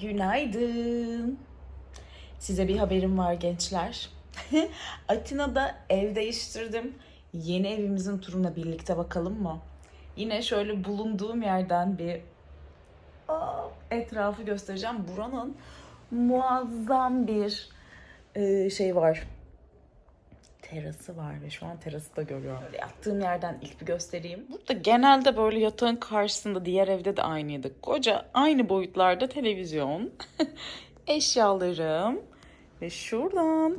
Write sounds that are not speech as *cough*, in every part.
Günaydın. Size bir haberim var gençler. *laughs* Atina'da ev değiştirdim. Yeni evimizin turuna birlikte bakalım mı? Yine şöyle bulunduğum yerden bir etrafı göstereceğim. Buranın muazzam bir şey var. Terası var ve şu an terası da görüyorum. Böyle yattığım yerden ilk bir göstereyim. Burada genelde böyle yatağın karşısında diğer evde de aynıydı. Koca aynı boyutlarda televizyon, *laughs* eşyalarım ve şuradan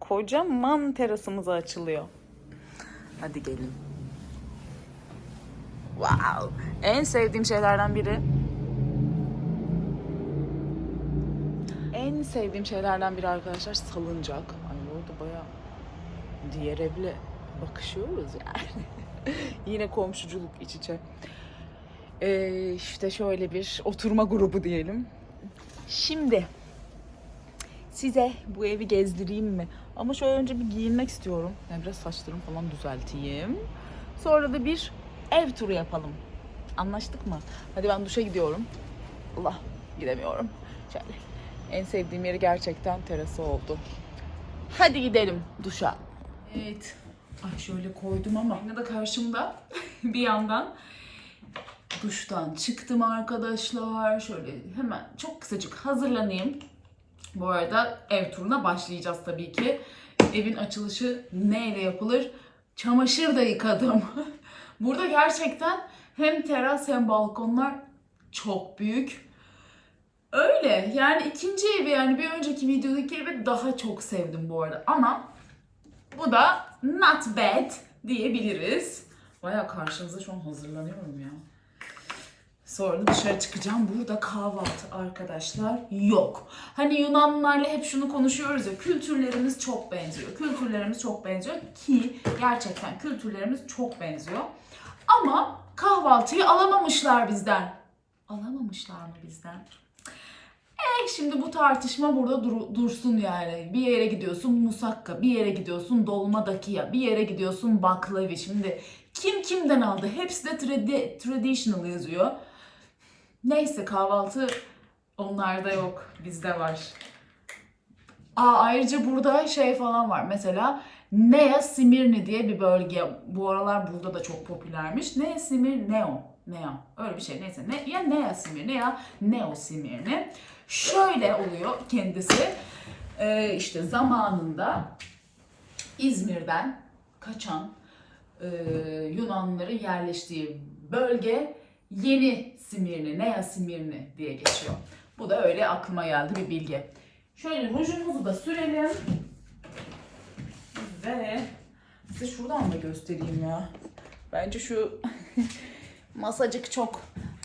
kocaman terasımıza açılıyor. Hadi gelin. Wow. En sevdiğim şeylerden biri En sevdiğim şeylerden biri arkadaşlar salıncak. Ay orada bayağı diğer evle bakışıyoruz yani. *laughs* Yine komşuculuk iç içe. Ee, işte şöyle bir oturma grubu diyelim. Şimdi size bu evi gezdireyim mi? Ama şöyle önce bir giyinmek istiyorum. Yani biraz saçlarımı falan düzelteyim. Sonra da bir ev turu yapalım. Anlaştık mı? Hadi ben duşa gidiyorum. Allah gidemiyorum. Şöyle. En sevdiğim yeri gerçekten terası oldu. Hadi gidelim duşa. Evet. Ay şöyle koydum ama yine de karşımda *laughs* bir yandan duştan çıktım arkadaşlar. Şöyle hemen çok kısacık hazırlanayım. Bu arada ev turuna başlayacağız tabii ki. Evin açılışı neyle yapılır? Çamaşır da yıkadım. *laughs* Burada gerçekten hem teras hem balkonlar çok büyük. Öyle yani ikinci evi yani bir önceki videodaki evi daha çok sevdim bu arada ama bu da not bad diyebiliriz. Baya karşınıza şu an hazırlanıyorum ya. Sonra dışarı çıkacağım. Burada kahvaltı arkadaşlar yok. Hani Yunanlılarla hep şunu konuşuyoruz ya kültürlerimiz çok benziyor. Kültürlerimiz çok benziyor ki gerçekten kültürlerimiz çok benziyor. Ama kahvaltıyı alamamışlar bizden. Alamamışlar mı bizden? Eh şimdi bu tartışma burada dur- dursun yani. Bir yere gidiyorsun musakka, bir yere gidiyorsun dolma dakiya, bir yere gidiyorsun baklavi. Şimdi kim kimden aldı? Hepsi de tradi- traditional yazıyor. Neyse kahvaltı onlarda yok, bizde var. Aa, ayrıca burada şey falan var. Mesela Nea Simirni diye bir bölge. Bu aralar burada da çok popülermiş. Nea Simir Neo. Nea. Öyle bir şey. Neyse. Ne, ya Nea Simirni ya Neo Simirni. Şöyle oluyor kendisi. Ee, işte zamanında İzmir'den kaçan e, Yunanlıların yerleştiği bölge Yeni Simirni, Nea Simirni diye geçiyor. Bu da öyle aklıma geldi bir bilgi. Şöyle rujumuzu da sürelim. Ve size şuradan da göstereyim ya. Bence şu *laughs* masacık çok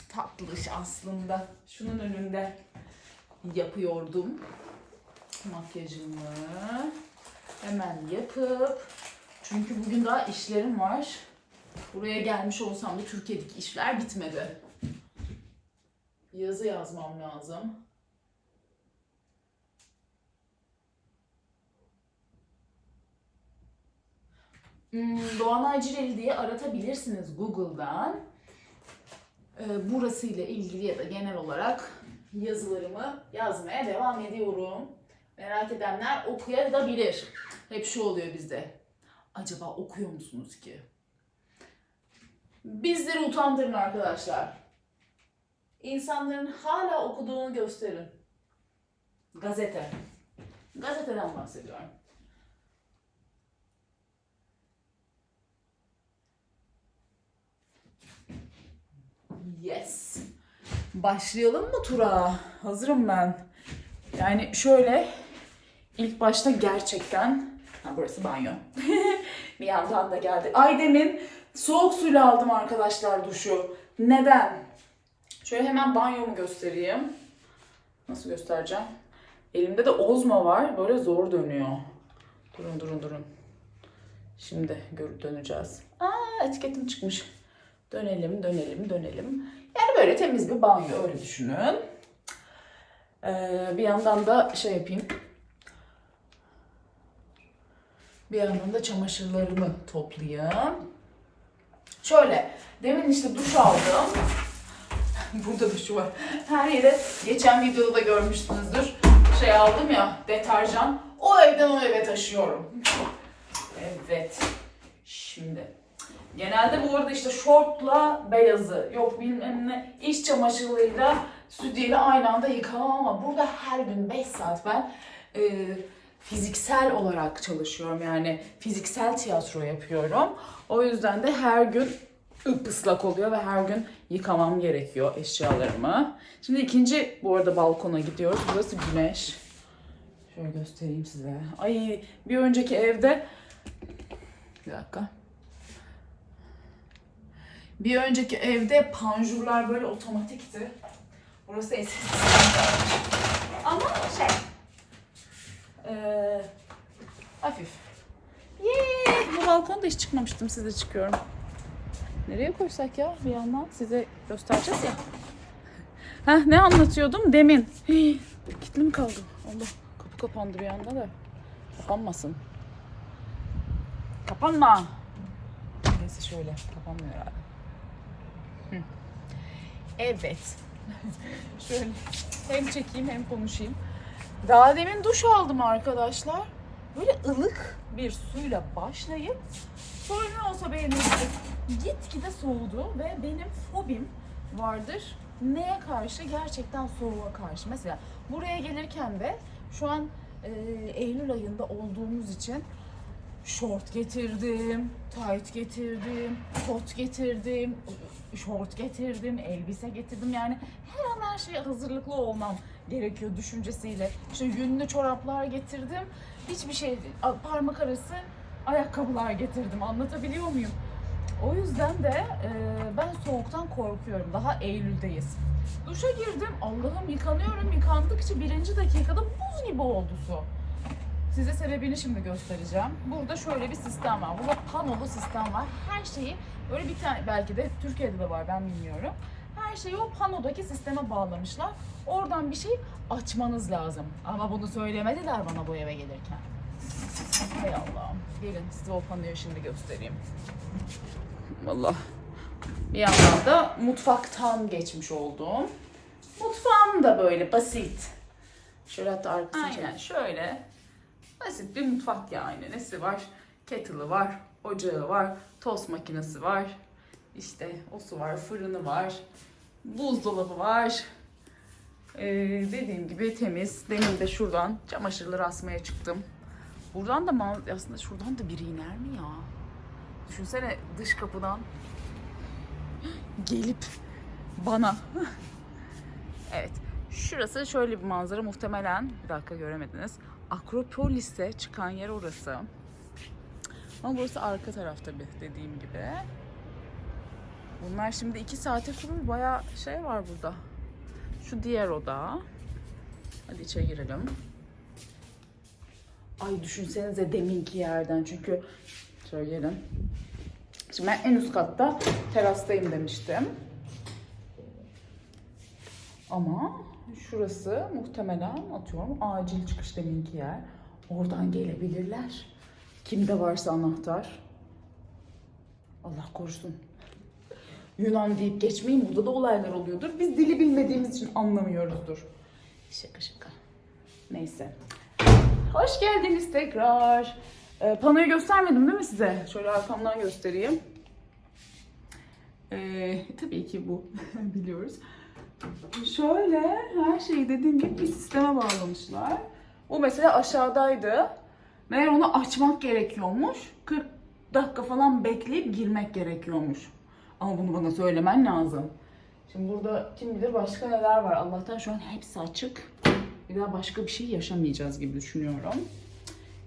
tatlış aslında. Şunun önünde yapıyordum makyajımı. Hemen yapıp çünkü bugün daha işlerim var. Buraya gelmiş olsam da Türkiye'deki işler bitmedi. Yazı yazmam lazım. Hmm, Doğan Aycireli diye aratabilirsiniz Google'dan. Ee, burasıyla ilgili ya da genel olarak yazılarımı yazmaya devam ediyorum. Merak edenler okuyabilir. Hep şu oluyor bizde. Acaba okuyor musunuz ki? Bizleri utandırın arkadaşlar. İnsanların hala okuduğunu gösterin. Gazete. Gazeteden bahsediyorum. Yes. Başlayalım mı tura? Hazırım ben. Yani şöyle ilk başta gerçekten ha burası banyo. *laughs* bir yandan da geldi. Ay demin soğuk suyla aldım arkadaşlar duşu. Neden? Şöyle hemen banyomu göstereyim. Nasıl göstereceğim? Elimde de ozma var. Böyle zor dönüyor. Durun durun durun. Şimdi gör döneceğiz. Aa etiketim çıkmış. Dönelim, dönelim, dönelim. Yani böyle temiz bir banyo öyle düşünün. Ee, bir yandan da şey yapayım. Bir yandan da çamaşırlarımı toplayayım. Şöyle, demin işte duş aldım. *laughs* Burada da şu var. Her yere geçen videoda da görmüşsünüzdür. Şey aldım ya deterjan. O evden o eve taşıyorum. *laughs* Evet. Şimdi. Genelde bu arada işte şortla beyazı yok bilmem ne iç çamaşırıyla sütyeyle aynı anda yıkamam ama burada her gün 5 saat ben e, fiziksel olarak çalışıyorum. Yani fiziksel tiyatro yapıyorum. O yüzden de her gün ıslak oluyor ve her gün yıkamam gerekiyor eşyalarımı. Şimdi ikinci bu arada balkona gidiyoruz. Burası güneş. Şöyle göstereyim size. Ay bir önceki evde bir dakika. Bir önceki evde panjurlar böyle otomatikti. Burası eski. Ama şey eee hafif. Yeee! Bu balkonda hiç çıkmamıştım. Size çıkıyorum. Nereye koysak ya bir yandan size göstereceğiz ya. Heh, ne anlatıyordum demin. Hii, kilitli mi kaldım? Allah kapı kapandı bir anda da. Kapanmasın. Kapanma. Neyse şöyle kapanmıyor herhalde. Evet. *laughs* şöyle hem çekeyim hem konuşayım. Daha demin duş aldım arkadaşlar. Böyle ılık bir suyla başlayıp sonra ne olsa beğenirdim. Gitgide soğudu ve benim fobim vardır. Neye karşı? Gerçekten soğuğa karşı. Mesela buraya gelirken de şu an e, Eylül ayında olduğumuz için şort getirdim, tight getirdim, kot getirdim, şort getirdim, elbise getirdim. Yani her an her şeye hazırlıklı olmam gerekiyor düşüncesiyle. İşte yünlü çoraplar getirdim. Hiçbir şey, parmak arası ayakkabılar getirdim. Anlatabiliyor muyum? O yüzden de e, ben soğuktan korkuyorum. Daha Eylül'deyiz. Duşa girdim. Allah'ım yıkanıyorum. Yıkandıkça birinci dakikada buz gibi oldu su. Size sebebini şimdi göstereceğim. Burada şöyle bir sistem var. Burada panolu sistem var. Her şeyi böyle bir tane belki de Türkiye'de de var ben bilmiyorum. Her şeyi o panodaki sisteme bağlamışlar. Oradan bir şey açmanız lazım. Ama bunu söylemediler bana bu eve gelirken. Hay Allah'ım. Gelin size o panoyu şimdi göstereyim. Vallahi bir yandan da mutfaktan geçmiş oldum. Mutfağım da böyle basit. Şöyle hatta arkasını Aynen şöyle. Basit bir mutfak yani. Nesi var? Kettle'ı var, ocağı var, tost makinesi var. İşte o su var, fırını var, buzdolabı var. Ee, dediğim gibi temiz. Demin de şuradan çamaşırları asmaya çıktım. Buradan da aslında şuradan da biri iner mi ya? Düşünsene dış kapıdan gelip bana. *laughs* evet. Şurası şöyle bir manzara muhtemelen bir dakika göremediniz. Akropolis'e çıkan yer orası. Ama burası arka taraf tabii dediğim gibi. Bunlar şimdi iki saate kurur. Bayağı şey var burada. Şu diğer oda. Hadi içeri girelim. Ay düşünsenize deminki yerden çünkü şöyle gelin. Şimdi ben en üst katta terastayım demiştim. Ama şurası muhtemelen atıyorum acil çıkış deminki yer. Oradan gelebilirler. Kimde varsa anahtar. Allah korusun. Yunan deyip geçmeyin. Burada da olaylar oluyordur. Biz dili bilmediğimiz için anlamıyoruzdur. Şaka şaka. Neyse. Hoş geldiniz tekrar. Ee, panoyu göstermedim değil mi size? Şöyle arkamdan göstereyim. Ee, tabii ki bu. *laughs* Biliyoruz. Şöyle her şeyi dediğim gibi bir sisteme bağlamışlar. O mesela aşağıdaydı. Meğer onu açmak gerekiyormuş. 40 dakika falan bekleyip girmek gerekiyormuş. Ama bunu bana söylemen lazım. Şimdi burada kim bilir başka neler var. Allah'tan şu an hepsi açık. Bir daha başka bir şey yaşamayacağız gibi düşünüyorum.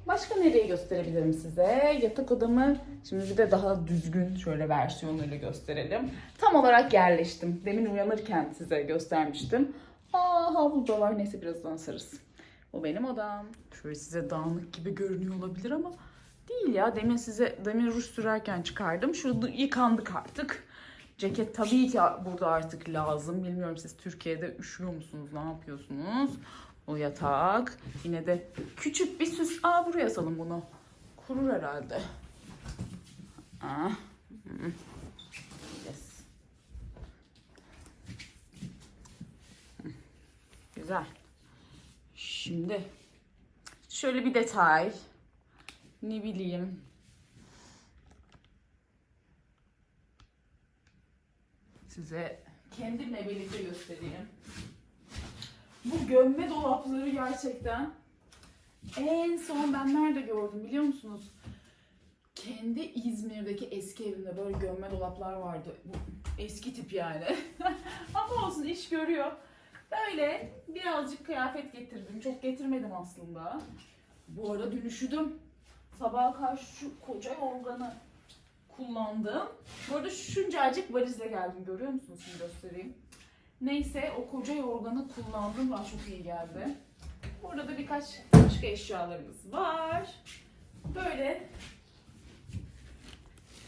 Başka nereyi gösterebilirim size? Yatak odamı şimdi bir de daha düzgün şöyle versiyonuyla gösterelim. Tam olarak yerleştim. Demin uyanırken size göstermiştim. Aa havlu da var. Neyse birazdan asarız. O benim odam. Şöyle size dağınık gibi görünüyor olabilir ama değil ya. Demin size demin ruj sürerken çıkardım. Şu yıkandık artık. Ceket tabii ki burada artık lazım. Bilmiyorum siz Türkiye'de üşüyor musunuz? Ne yapıyorsunuz? O yatak. Yine de küçük bir süs. Aa buraya asalım bunu. Kurur herhalde. Aa. Yes. Güzel. Şimdi şöyle bir detay. Ne bileyim. Size kendimle birlikte göstereyim. Bu gömme dolapları gerçekten en son ben nerede gördüm biliyor musunuz? Kendi İzmir'deki eski evimde böyle gömme dolaplar vardı. Bu eski tip yani. *laughs* Ama olsun iş görüyor. Böyle birazcık kıyafet getirdim. Çok getirmedim aslında. Bu arada dün üşüdüm. Sabaha karşı şu koca yorganı kullandım. Bu arada şuncacık valizle geldim. Görüyor musunuz? Şimdi göstereyim. Neyse o koca yorganı kullandım ve çok iyi geldi. Burada da birkaç başka eşyalarımız var. Böyle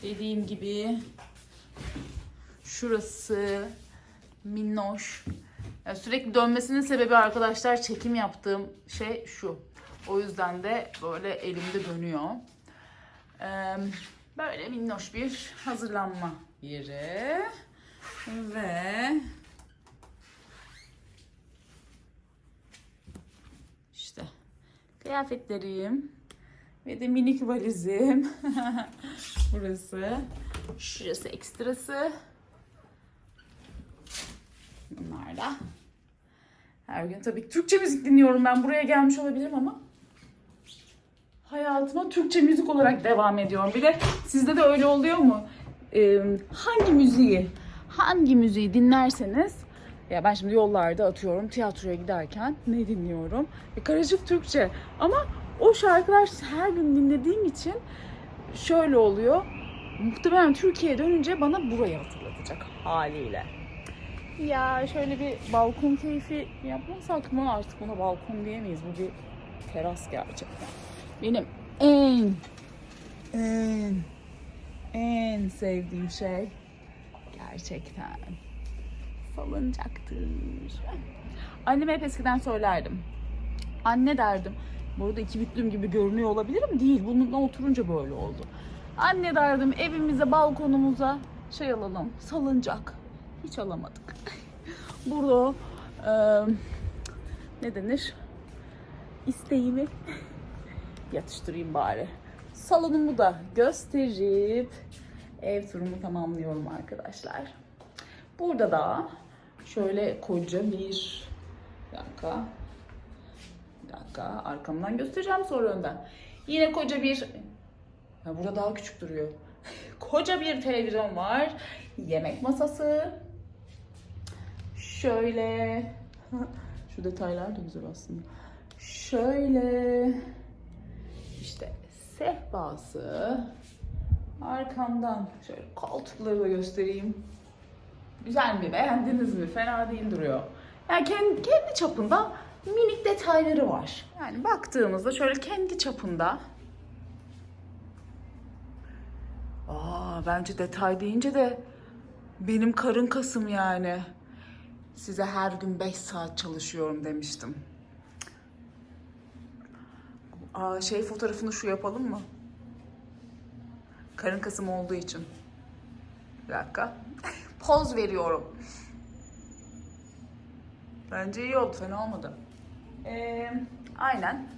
dediğim gibi şurası minnoş. Yani sürekli dönmesinin sebebi arkadaşlar çekim yaptığım şey şu. O yüzden de böyle elimde dönüyor. Ee, böyle minnoş bir hazırlanma yeri. Ve işte kıyafetlerim ve de minik valizim. *laughs* Burası. Şurası ekstrası. Bunlar da. Her gün tabii ki Türkçe müzik dinliyorum ben. Buraya gelmiş olabilirim ama hayatıma Türkçe müzik olarak devam ediyorum. Bir de sizde de öyle oluyor mu? Ee, hangi müziği, hangi müziği dinlerseniz ya ben şimdi yollarda atıyorum tiyatroya giderken ne dinliyorum? E, karışık Türkçe. Ama o şarkılar her gün dinlediğim için şöyle oluyor. Muhtemelen Türkiye'ye dönünce bana burayı hatırlatacak haliyle. Ya şöyle bir balkon keyfi yapmasak mı artık buna balkon diyemeyiz. Bu bir teras gerçekten. Benim en en en sevdiğim şey gerçekten salıncaktır. Anneme hep eskiden söylerdim. Anne derdim. Bu arada iki büklüm gibi görünüyor olabilir ama değil. Bununla oturunca böyle oldu. Anne derdim evimize, balkonumuza şey alalım. Salıncak. Hiç alamadık. *laughs* Burada e, ne denir? İsteğimi *laughs* yatıştırayım bari. Salonumu da gösterip ev turumu tamamlıyorum arkadaşlar. Burada da şöyle koca bir, bir dakika bir dakika arkamdan göstereceğim sonra önden. Yine koca bir ya burada daha küçük duruyor. *laughs* koca bir televizyon var. Yemek masası. Şöyle *laughs* şu detaylar da güzel aslında. Şöyle işte sehpası. Arkamdan şöyle koltukları da göstereyim. Güzel mi? Beğendiniz mi? Fena değil duruyor. Yani kendi, kendi çapında minik detayları var. Yani baktığımızda şöyle kendi çapında. Aa, bence detay deyince de benim karın kasım yani. Size her gün 5 saat çalışıyorum demiştim. Aa, şey fotoğrafını şu yapalım mı? Karın kasım olduğu için. Bir dakika. Poz veriyorum. Bence iyi oldu, fena olmadı. Ee, aynen.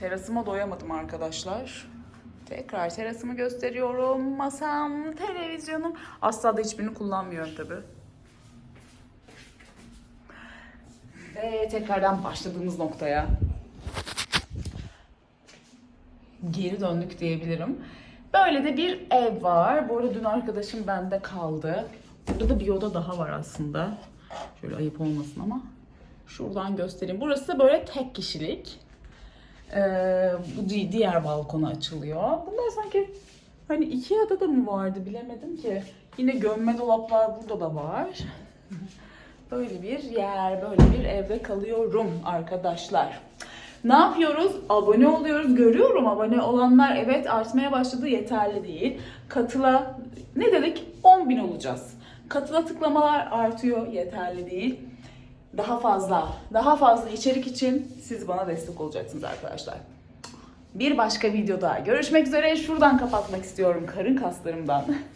Terasıma doyamadım arkadaşlar. Tekrar terasımı gösteriyorum. Masam, televizyonum. Asla da hiçbirini kullanmıyorum tabi. Ve tekrardan başladığımız noktaya geri döndük diyebilirim. Böyle de bir ev var. Bu arada dün arkadaşım bende kaldı. Burada da bir oda daha var aslında. Şöyle ayıp olmasın ama. Şuradan göstereyim. Burası böyle tek kişilik. Ee, bu di- diğer balkona açılıyor. Bunlar sanki hani Ikea'da da mı vardı bilemedim ki. Yine gömme dolaplar burada da var. *laughs* Böyle bir yer, böyle bir evde kalıyorum arkadaşlar. Ne yapıyoruz? Abone oluyoruz. Görüyorum abone olanlar evet artmaya başladı yeterli değil. Katıla ne dedik? 10 bin olacağız. Katıla tıklamalar artıyor yeterli değil. Daha fazla, daha fazla içerik için siz bana destek olacaksınız arkadaşlar. Bir başka videoda görüşmek üzere. Şuradan kapatmak istiyorum karın kaslarımdan. *laughs*